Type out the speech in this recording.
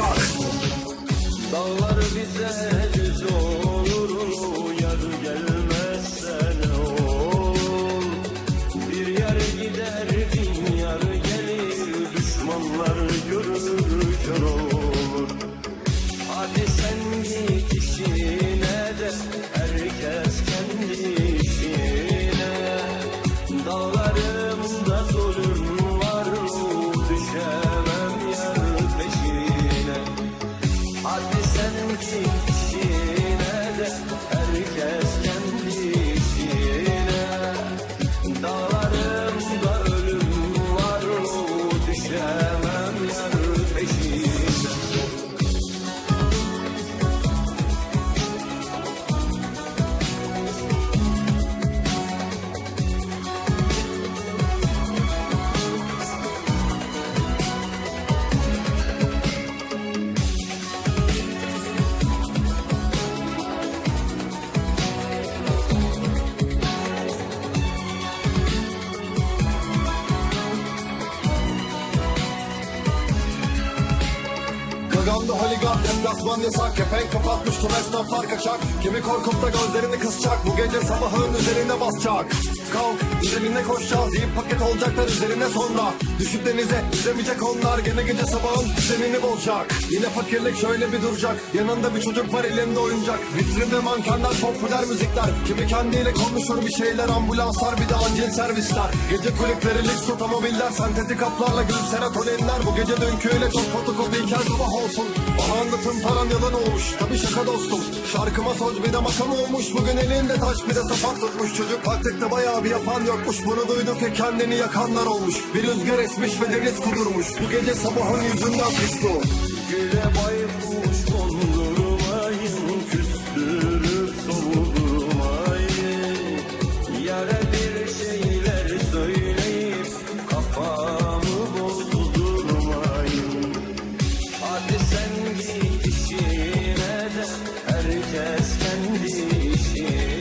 başlar Dağlar bize düz olur Yar gelmezse ne olur? Bir yer gider bin yar gelir Düşmanlar görür kör olur. Hadi sen git sen Gagamda holigan deplasman yasak Kepenk kapatmış tüm esnaflar kaçak Kimi korkup da gözlerini kısacak. Bu gece sabahın üzerine basacak Kalk. Üzerine koşacağız. Yiyip paket olacaklar üzerine sonra. Düşüp denize yüzemeyecek onlar. Gene gece sabahın düzenini bozacak. Yine fakirlik şöyle bir duracak. Yanında bir çocuk var elinde oyuncak. Vitrinde mankenler popüler müzikler. Kimi kendiyle konuşur bir şeyler Ambulanslar bir de acil servisler. Gece kulüpleri lüks otomobiller Sentetik haplarla gül serotoninler Bu gece dünküyle çok fotokopiyken sabah olsun. Bana anlatın paran yalan olmuş. Tabi şaka dostum. Şarkıma söz bir de makam olmuş. Bugün elinde taş bir de sapak tutmuş. Çocuk taktikte bayağı abi yapan yokmuş. Bunu duydukça kendini yakanlar olmuş. Bir rüzgar esmiş ve deniz kudurmuş. Bu gece sabahın yüzünden pişti o. Güle baykuş kondurmayın Küstürüp soğudurmayın Yara bir şeyler söyleyip Kafamı bozdurmayın Hadi sen git işine de Herkes kendi işine.